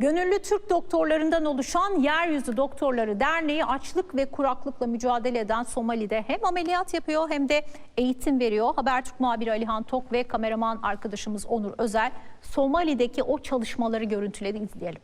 Gönüllü Türk doktorlarından oluşan Yeryüzü Doktorları Derneği açlık ve kuraklıkla mücadele eden Somali'de hem ameliyat yapıyor hem de eğitim veriyor. Habertürk muhabiri Alihan Tok ve kameraman arkadaşımız Onur Özel Somali'deki o çalışmaları görüntüledi izleyelim.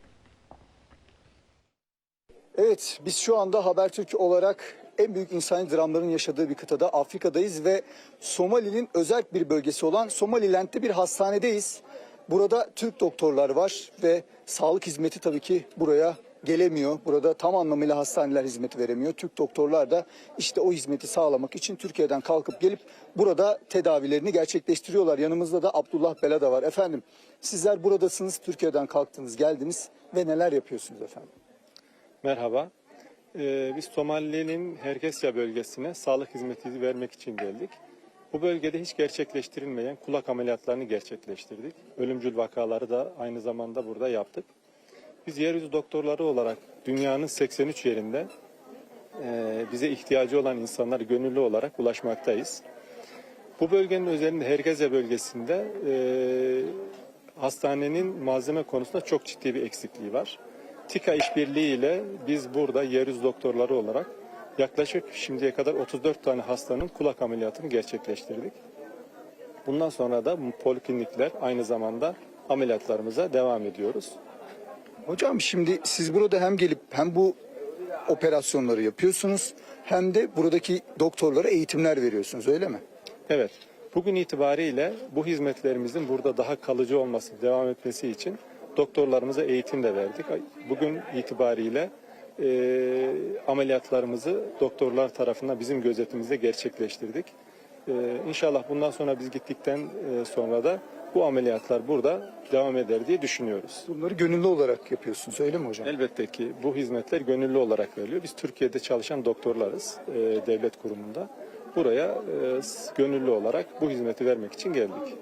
Evet, biz şu anda Habertürk olarak en büyük insani dramların yaşadığı bir kıtada Afrika'dayız ve Somali'nin özel bir bölgesi olan Somaliland'de bir hastanedeyiz. Burada Türk doktorlar var ve sağlık hizmeti tabii ki buraya gelemiyor. Burada tam anlamıyla hastaneler hizmeti veremiyor. Türk doktorlar da işte o hizmeti sağlamak için Türkiye'den kalkıp gelip burada tedavilerini gerçekleştiriyorlar. Yanımızda da Abdullah Bela da var. Efendim sizler buradasınız, Türkiye'den kalktınız, geldiniz ve neler yapıyorsunuz efendim? Merhaba. Ee, biz Somali'nin Herkesya bölgesine sağlık hizmeti vermek için geldik. Bu bölgede hiç gerçekleştirilmeyen kulak ameliyatlarını gerçekleştirdik. Ölümcül vakaları da aynı zamanda burada yaptık. Biz yeryüzü doktorları olarak dünyanın 83 yerinde e, bize ihtiyacı olan insanlar gönüllü olarak ulaşmaktayız. Bu bölgenin özelinde Herkesya bölgesinde e, hastanenin malzeme konusunda çok ciddi bir eksikliği var. TİKA işbirliği ile biz burada yeryüzü doktorları olarak yaklaşık şimdiye kadar 34 tane hastanın kulak ameliyatını gerçekleştirdik. Bundan sonra da poliklinikler aynı zamanda ameliyatlarımıza devam ediyoruz. Hocam şimdi siz burada hem gelip hem bu operasyonları yapıyorsunuz hem de buradaki doktorlara eğitimler veriyorsunuz öyle mi? Evet, bugün itibariyle bu hizmetlerimizin burada daha kalıcı olması, devam etmesi için doktorlarımıza eğitim de verdik. Bugün itibariyle e, ameliyatlarımızı doktorlar tarafından bizim gözetimizde gerçekleştirdik. E, inşallah bundan sonra biz gittikten e, sonra da bu ameliyatlar burada devam eder diye düşünüyoruz. Bunları gönüllü olarak yapıyorsunuz öyle mi hocam? Elbette ki bu hizmetler gönüllü olarak veriliyor. Biz Türkiye'de çalışan doktorlarız e, devlet kurumunda. Buraya e, gönüllü olarak bu hizmeti vermek için geldik.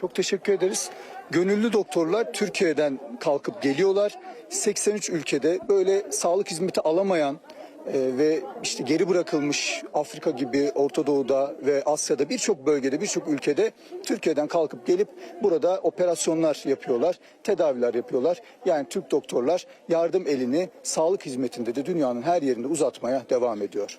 Çok teşekkür ederiz. Gönüllü doktorlar Türkiye'den kalkıp geliyorlar. 83 ülkede böyle sağlık hizmeti alamayan e, ve işte geri bırakılmış Afrika gibi Orta Doğu'da ve Asya'da birçok bölgede birçok ülkede Türkiye'den kalkıp gelip burada operasyonlar yapıyorlar, tedaviler yapıyorlar. Yani Türk doktorlar yardım elini sağlık hizmetinde de dünyanın her yerinde uzatmaya devam ediyor.